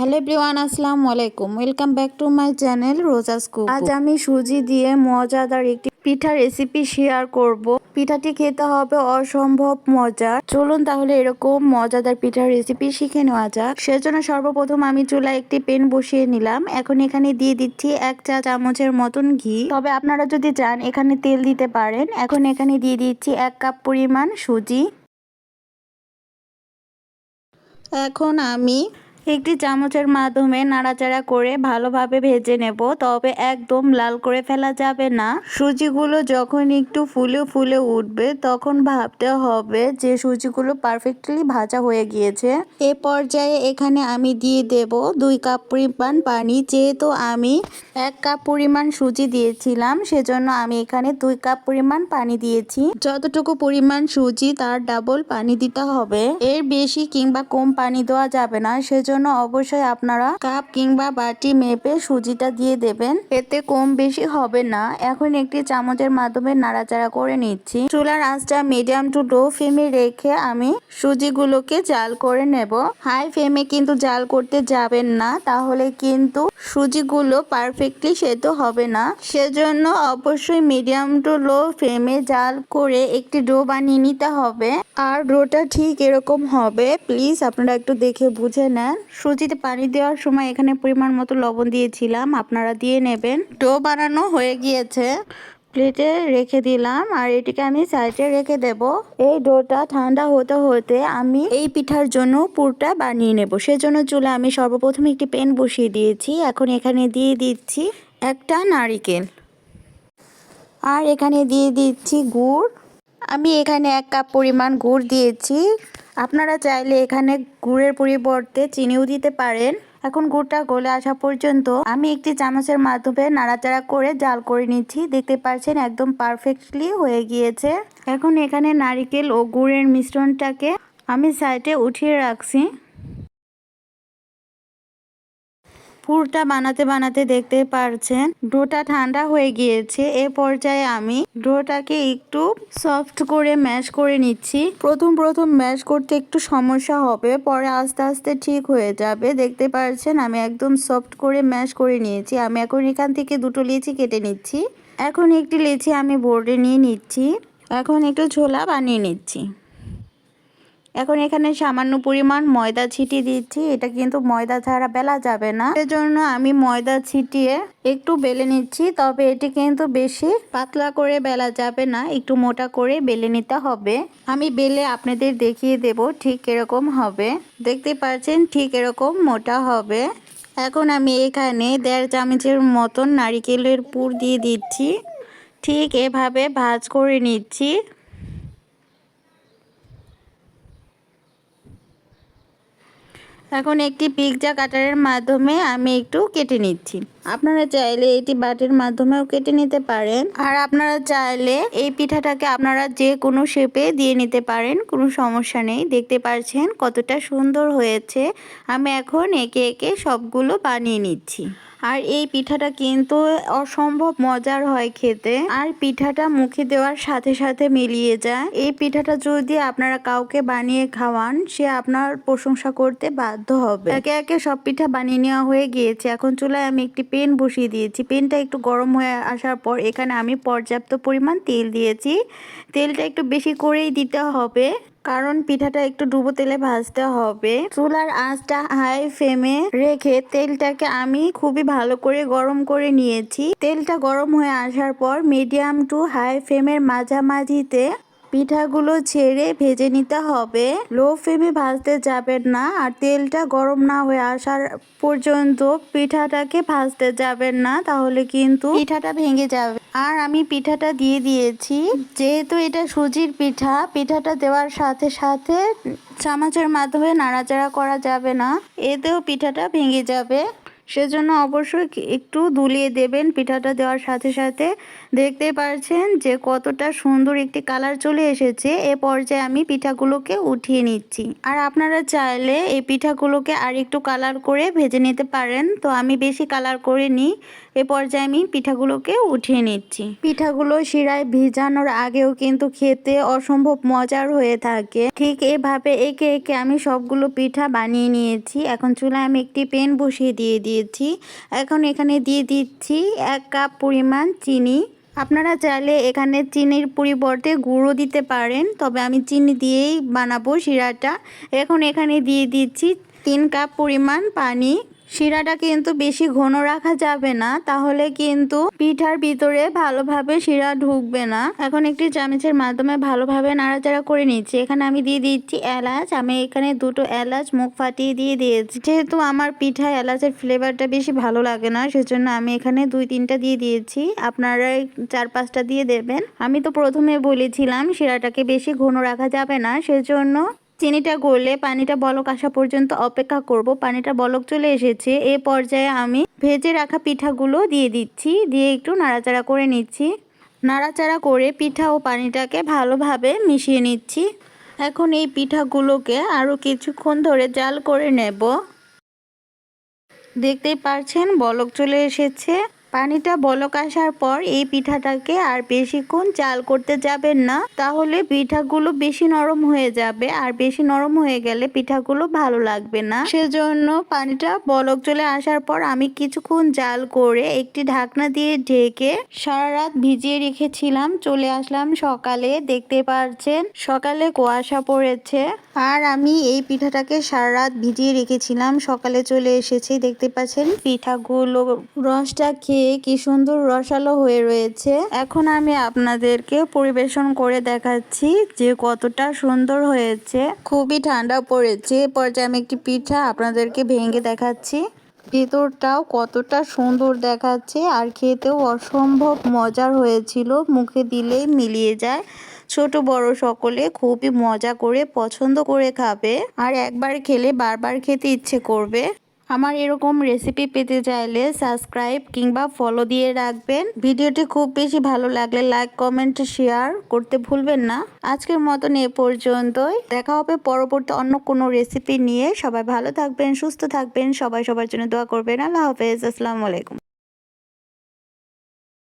Hello everyone আসসালামু আলাইকুম। Welcome back to my channel Roja's cook. আজ আমি সুজি দিয়ে মজাদার একটি পিঠা রেসিপি শেয়ার করব। পিঠাটি খেতে হবে অসম্ভব মজা চলুন তাহলে এরকম মজাদার পিঠার রেসিপি শিখে নেওয়া যাক। সেজন্য সর্বপ্রথম আমি চুলায় একটি পেন বসিয়ে নিলাম। এখন এখানে দিয়ে দিচ্ছি এক চা চামচের মতন ঘি। তবে আপনারা যদি চান এখানে তেল দিতে পারেন। এখন এখানে দিয়ে দিচ্ছি এক কাপ পরিমাণ সুজি। এখন আমি একটি চামচের মাধ্যমে নাড়াচাড়া করে ভালোভাবে ভেজে নেব, তবে একদম লাল করে ফেলা যাবে না। সুজিগুলো যখন একটু ফুলে ফুলে উঠবে, তখন ভাবতে হবে যে সুজিগুলো পারফেক্টলি ভাজা হয়ে গিয়েছে। এ পর্যায়ে এখানে আমি দিয়ে দেব দুই কাপ পরিমাণ পানি। যেহেতু আমি এক কাপ পরিমাণ সুজি দিয়েছিলাম, সেজন্য আমি এখানে দুই কাপ পরিমাণ পানি দিয়েছি। যতটুকু পরিমাণ সুজি, তার ডাবল পানি দিতে হবে। এর বেশি কিংবা কম পানি দেওয়া যাবে না, সেজন্য অবশ্যই আপনারা কাপ কিংবা বাটি মেপে সুজিটা দিয়ে দেবেন। এতে কম বেশি হবে না। এখন একটি চামচের মাধ্যমে নাড়াচাড়া করে নিচ্ছি। চুলার আঁচটা মিডিয়াম টু লো ফ্লেমে রেখে আমি সুজিগুলোকে জাল করে নেব। হাই ফ্লেমে কিন্তু জাল করতে যাবেন না, তাহলে কিন্তু সুজিগুলো পারফেক্টলি সেদ্ধ হবে না। সেজন্য অবশ্যই মিডিয়াম টু লো ফ্লেমে জাল করে একটি ডো বানিয়ে নিতে হবে। আর ডোটা ঠিক এরকম হবে। প্লিজ আপনারা একটু দেখে বুঝে নেন। সুজিতে পানি দেওয়ার সময় এখানে পরিমাণ মতো লবণ দিয়েছিলাম। আপনারা দিয়ে নেবেন। ডো বানানো হয়ে গিয়েছে। প্লেটে রেখে দিলাম আর এটিকে আমি সাইডে রেখে দেব। এই ডোটা ঠান্ডা হতে হতে আমি এই পিঠার জন্য পুরটা বানিয়ে নেব। সেজন্য চুলে আমি সর্বপ্রথম একটি পেন বসিয়ে দিয়েছি। এখন এখানে দিয়ে দিচ্ছি একটা নারিকেল। আর এখানে দিয়ে দিচ্ছি গুড়। আমি এখানে এক কাপ পরিমাণ গুড় দিয়েছি। আপনারা চাইলে এখানে গুড়ের পরিবর্তে চিনিও দিতে পারেন। এখন গুড়টা গলে আসা পর্যন্ত আমি একটি চামচের মাধ্যমে নাড়াচাড়া করে জাল করে নিচ্ছি। দেখতে পাচ্ছেন একদম পারফেক্টলি হয়ে গিয়েছে। এখন এখানে নারিকেল ও গুড়ের মিশ্রণটাকে আমি সাইডে উঠিয়ে রাখছি। পুরটা বানাতে বানাতে দেখতে পারছেন। ডোটা ঠান্ডা হয়ে গিয়েছে। এ পর্যায়ে আমি ডোটাকে একটু সফট করে ম্যাশ করে নিচ্ছি। প্রথম প্রথম ম্যাশ করতে একটু সমস্যা হবে। পরে আস্তে আস্তে ঠিক হয়ে যাবে। দেখতে পারছেন, আমি একদম সফট করে ম্যাশ করে নিয়েছি। আমি এখন এখান থেকে দুটো লিচি কেটে নিচ্ছি। এখন একটি লিচি আমি বোর্ডে নিয়ে নিচ্ছি। এখন একটু ছোলা বানিয়ে নিচ্ছি। এখন এখানে সামান্য পরিমাণ ময়দা ছিটিয়ে দিচ্ছি। এটা কিন্তু ময়দা ছাড়া বেলা যাবে না। সেজন্য আমি ময়দা ছিটিয়ে একটু বেলে নিচ্ছি, তবে এটি কিন্তু বেশি পাতলা করে বেলা যাবে না, একটু মোটা করে বেলে নিতে হবে। আমি বেলে আপনাদের দেখিয়ে দেব ঠিক এরকম হবে। দেখতে পাচ্ছেন ঠিক এরকম মোটা হবে। এখন আমি এখানে দেড় চামচের মতন নারিকেলের পুর দিয়ে দিচ্ছি। ঠিক এভাবে ভাজ করে নিচ্ছি। এখন একটি পিৎজা কাটারের মাধ্যমে আমি একটু কেটে নিচ্ছি। আপনারা চাইলে এটি বাটির মাধ্যমেও কেটে নিতে পারেন। আর আপনারা চাইলে এই পিঠাটাকে আপনারা যে কোনো শেপে দিয়ে নিতে পারেন, কোনো সমস্যা নেই। দেখতে পাচ্ছেন কতটা সুন্দর হয়েছে। আমি এখন একে একে সবগুলো বানিয়ে নিচ্ছি। আর এই পিঠাটা কিন্তু অসম্ভব মজার হয় খেতে। আর পিঠাটা মুখে দেওয়ার সাথে সাথে মিলিয়ে যায়। এই পিঠাটা যদি আপনারা কাউকে বানিয়ে খাওয়ান, সে আপনার প্রশংসা করতে বাধ্য হবে। একে একে সব পিঠা বানিয়ে নেওয়া হয়ে গিয়েছে। এখন চুলায় আমি একটি পেন বসিয়ে দিয়েছি। পেনটা একটু গরম হয়ে আসার পর এখানে আমি পর্যাপ্ত পরিমাণ তেল দিয়েছি। তেলটা একটু বেশি করেই দিতে হবে, কারণ পিঠাটা একটু ডুবো তেলে ভাজতে হবে। চুলার আঁচটা হাই ফ্লেমে রেখে তেলটাকে আমি খুবই ভালো করে গরম করে নিয়েছি। তেলটা গরম হয়ে আসার পর মিডিয়াম টু হাই ফ্লেমের মাঝামাঝিতে পিঠাগুলো ছেড়ে ভেজে নিতে হবে। লো ফ্লেমে ভাজতে যাবেন না আর তেলটা গরম না হয়ে আসার পর্যন্ত পিঠাটাকে ভাজতে যাবেন না, তাহলে কিন্তু পিঠাটা ভেঙে যাবে। আর আমি পিঠাটা দিয়ে দিয়েছি। যেহেতু এটা সুজির পিঠা, পিঠাটা দেওয়ার সাথে সাথে চামচের মাধ্যমে নাড়াচাড়া করা যাবে না। এতেও পিঠাটা ভেঙে যাবে। সেজন্য অবশ্যই একটু দুলিয়ে দেবেন, পিঠাটা দেওয়ার সাথে সাথে। দেখতে পারছেন যে কতটা সুন্দর একটি কালার চলে এসেছে। এ পর্যায়ে আমি পিঠাগুলোকে উঠিয়ে নিচ্ছি। আর আপনারা চাইলে এই পিঠাগুলোকে আর একটু কালার করে ভেজে নিতে পারেন। তো আমি বেশি কালার করে নিই এ পর্যায়ে আমি পিঠাগুলোকে উঠিয়ে নিচ্ছি। পিঠাগুলো শিরায় ভিজানোর আগেও কিন্তু খেতে অসম্ভব মজার হয়ে থাকে। ঠিক এভাবে একে একে আমি সবগুলো পিঠা বানিয়ে নিয়েছি। এখন চুলায় আমি একটি পেন বসিয়ে দিয়ে দিয়েছি। এখন এখানে দিয়ে দিচ্ছি এক কাপ পরিমাণ চিনি। আপনারা চাইলে এখানে চিনির পরিবর্তে গুঁড়ো দিতে পারেন, তবে আমি চিনি দিয়েই বানাবো শিরাটা। এখন এখানে দিয়ে দিচ্ছি তিন কাপ পরিমাণ পানি। শিরাটা কিন্তু বেশি ঘন রাখা যাবে না, তাহলে কিন্তু পিঠার ভিতরে ভালোভাবে শিরা ঢুকবে না। এখন একটি চামচের মাধ্যমে ভালোভাবে নাড়াচাড়া করে নিচ্ছি। এখানে আমি দিয়ে দিচ্ছি এলাচ। আমি এখানে দুটো এলাচ মুখ ফাটিয়ে দিয়ে দিয়েছি। যেহেতু আমার পিঠায় এলাচের ফ্লেভারটা বেশি ভালো লাগে না, সেজন্য আমি এখানে দুই তিনটা দিয়ে দিয়েছি। আপনারা চার পাঁচটা দিয়ে দেবেন। আমি তো প্রথমে বলেছিলাম শিরাটাকে বেশি ঘন রাখা যাবে না, সেজন্য চিনিটা গলে পানিটা বলক আসা পর্যন্ত অপেক্ষা করব। পানিটা বলক চলে এসেছে। এ পর্যায়ে আমি ভেজে রাখা পিঠাগুলো দিয়ে দিচ্ছি। দিয়ে একটু নাড়াচাড়া করে নিচ্ছি। নাড়াচাড়া করে পিঠা ও পানিটাকে ভালোভাবে মিশিয়ে নিচ্ছি। এখন এই পিঠাগুলোকে আরও কিছুক্ষণ ধরে জাল করে নেব। দেখতেই পারছেন, বলক চলে এসেছে। পানিটা বলক আসার পর এই পিঠাটাকে আর বেশিক্ষণ চাল করতে যাবেন না। তাহলে পিঠাগুলো বেশি নরম হয়ে যাবে আর বেশি নরম হয়ে গেলে পিঠাগুলো ভালো লাগবে না। সেজন্য পানিটা বলক চলে আসার পর আমি কিছুক্ষণ জাল করে একটি ঢাকনা দিয়ে ঢেকে সারা রাত ভিজিয়ে রেখেছিলাম। চলে আসলাম সকালে, দেখতে পাচ্ছেন সকালে কুয়াশা পড়েছে। আর আমি এই পিঠাটাকে সারা রাত ভিজিয়ে রেখেছিলাম। সকালে চলে এসেছি, দেখতে পাচ্ছেন পিঠাগুলো রসটা খেয়ে কি সুন্দর রসালো হয়ে রয়েছে। এখন আমি আপনাদেরকে পরিবেশন করে দেখাচ্ছি যে কতটা সুন্দর হয়েছে। খুবই ঠান্ডা পড়েছে। পর্যায়ে আমি একটি পিঠা আপনাদেরকে ভেঙে দেখাচ্ছি। ভেতরটাও কতটা সুন্দর দেখাচ্ছে আর খেতেও অসম্ভব মজার হয়েছিল। মুখে দিলেই মিলিয়ে যায়। ছোট বড় সকলে খুবই মজা করে, পছন্দ করে খাবে। আর একবার খেলে বারবার খেতে ইচ্ছে করবে। আমার এরকম রেসিপি পেতে চাইলে সাবস্ক্রাইব কিংবা ফলো দিয়ে রাখবেন। ভিডিওটি খুব বেশি ভালো লাগলে লাইক কমেন্ট শেয়ার করতে ভুলবেন না। আজকের মতন এ পর্যন্তই। দেখা হবে পরবর্তী অন্য কোনো রেসিপি নিয়ে। সবাই ভালো থাকবেন, সুস্থ থাকবেন। সবাই সবার জন্য দোয়া করবেন। আল্লাহ হাফেজ। আসসালামু আলাইকুম।